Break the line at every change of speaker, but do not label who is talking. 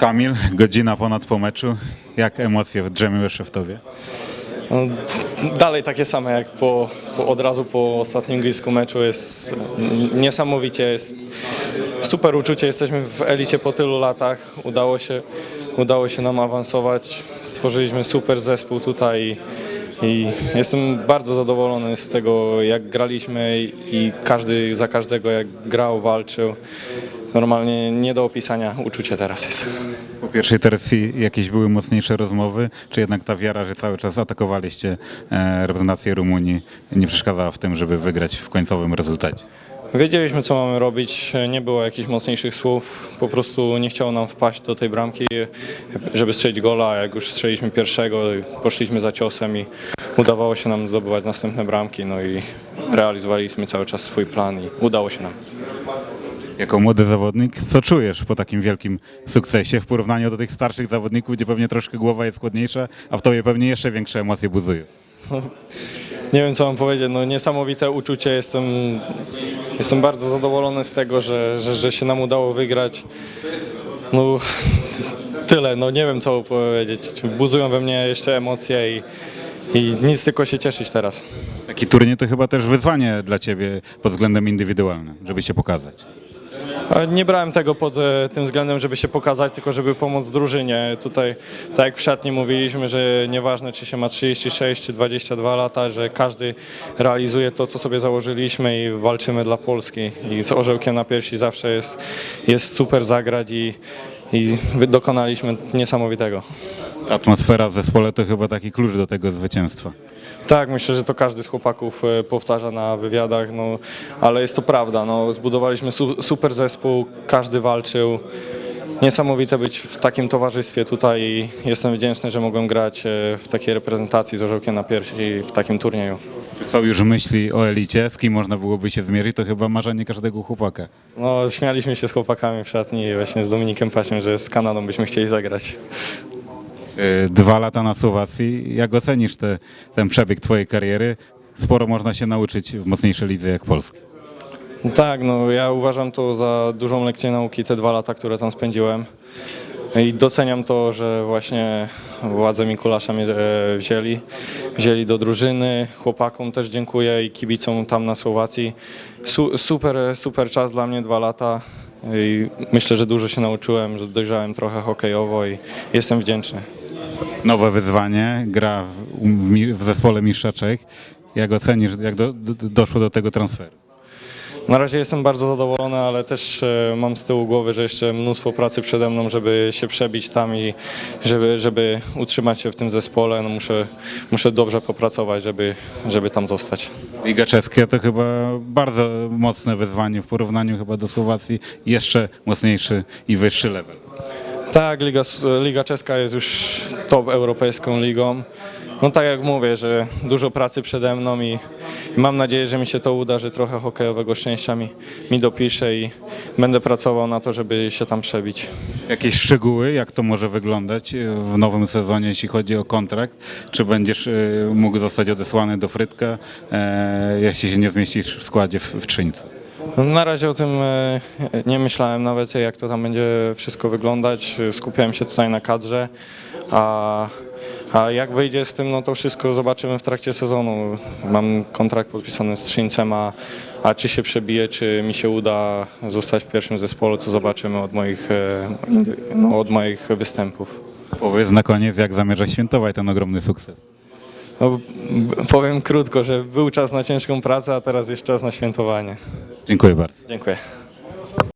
Kamil, godzina ponad po meczu. Jak emocje drzemią jeszcze w tobie?
No, dalej takie same jak po, po, od razu po ostatnim grisku meczu jest niesamowicie, jest super uczucie, jesteśmy w elicie po tylu latach, udało się, udało się nam awansować, stworzyliśmy super zespół tutaj i, i jestem bardzo zadowolony z tego jak graliśmy i każdy za każdego jak grał, walczył. Normalnie nie do opisania uczucie teraz jest.
Po pierwszej tercji jakieś były mocniejsze rozmowy, czy jednak ta wiara, że cały czas atakowaliście e, reprezentację Rumunii nie przeszkadzała w tym, żeby wygrać w końcowym rezultacie?
Wiedzieliśmy, co mamy robić, nie było jakichś mocniejszych słów, po prostu nie chciało nam wpaść do tej bramki, żeby strzelić gola, jak już strzeliśmy pierwszego, poszliśmy za ciosem i udawało się nam zdobywać następne bramki, no i realizowaliśmy cały czas swój plan i udało się nam.
Jako młody zawodnik, co czujesz po takim wielkim sukcesie w porównaniu do tych starszych zawodników, gdzie pewnie troszkę głowa jest chłodniejsza, a w tobie pewnie jeszcze większe emocje buzują?
Nie wiem, co mam powiedzieć, no niesamowite uczucie, jestem, jestem bardzo zadowolony z tego, że, że, że się nam udało wygrać. No tyle, no nie wiem, co powiedzieć, buzują we mnie jeszcze emocje i, i nic, tylko się cieszyć teraz.
Taki turniej to chyba też wyzwanie dla ciebie pod względem indywidualnym, żeby się pokazać.
Nie brałem tego pod e, tym względem, żeby się pokazać, tylko żeby pomóc drużynie. Tutaj, tak jak w szatni mówiliśmy, że nieważne czy się ma 36 czy 22 lata, że każdy realizuje to, co sobie założyliśmy i walczymy dla Polski. I z orzełkiem na piersi zawsze jest, jest super zagrać i, i dokonaliśmy niesamowitego.
Atmosfera w zespole to chyba taki klucz do tego zwycięstwa.
Tak, myślę, że to każdy z chłopaków e, powtarza na wywiadach, no, ale jest to prawda. No, zbudowaliśmy su super zespół, każdy walczył. Niesamowite być w takim towarzystwie tutaj i jestem wdzięczny, że mogłem grać e, w takiej reprezentacji z orzełkiem na piersi w takim turnieju.
Są już myśli o elicie, z kim można byłoby się zmierzyć, to chyba marzenie każdego chłopaka.
No, śmialiśmy się z chłopakami w szatni i właśnie z Dominikiem Pasiem, że z Kanadą byśmy chcieli zagrać.
Yy, Dwa lata na Słowacji. Jak ocenisz te, ten przebieg twojej kariery? Sporo można się nauczyć w mocniejszej lidze jak Polski.
No Tak, no ja uważam to za dużą lekcję nauki te dwa lata, które tam spędziłem. I doceniam to, że właśnie władze Mikulasza mnie e, wzięli, wzięli do drużyny. Chłopakom też dziękuję i kibicom tam na Słowacji. Su, super, super czas dla mnie, dwa lata. I myślę, że dużo się nauczyłem, że dojrzałem trochę hokejowo i jestem wdzięczny.
Nowe wyzwanie, gra w, w, w zespole Mistrza Czech. Jak ocenisz, jak do, do, doszło do tego transferu?
Na razie jestem bardzo zadowolony, ale też e, mam z tyłu głowy, że jeszcze mnóstwo pracy przede mną, żeby się przebić tam i żeby, żeby utrzymać się w tym zespole. No muszę, muszę dobrze popracować, żeby, żeby tam zostać.
Liga Czeska to chyba bardzo mocne wyzwanie w porównaniu chyba do Słowacji. Jeszcze mocniejszy i wyższy level.
Tak, Liga, Liga Czeska jest już top europejską ligą. No tak jak mówię, że dużo pracy przede mną i, mam nadzieję, że mi się to uda, że trochę hokejowego szczęścia mi, mi dopisze i będę pracował na to, żeby się tam przebić.
Jakieś szczegóły, jak to może wyglądać w nowym sezonie, jeśli chodzi o kontrakt? Czy będziesz e, mógł zostać odesłany do Frytka, e, jeśli się nie zmieścisz w składzie w, w Trzyńcu?
Na razie o tym e, nie myślałem nawet, jak to tam będzie wszystko wyglądać. Skupiałem się tutaj na kadrze, a, a jak wyjdzie z tym, no to wszystko zobaczymy w trakcie sezonu. Mam kontrakt podpisany z Trzyńcem, a, a czy się przebije, czy mi się uda zostać w pierwszym zespole, to zobaczymy od moich, e, no, od moich występów.
Powiedz na koniec, jak zamierzasz świętować ten ogromny sukces.
No, powiem krótko, że był czas na ciężką pracę, a teraz jest czas na świętowanie.
Dziękuję bardzo.
Dziękuję.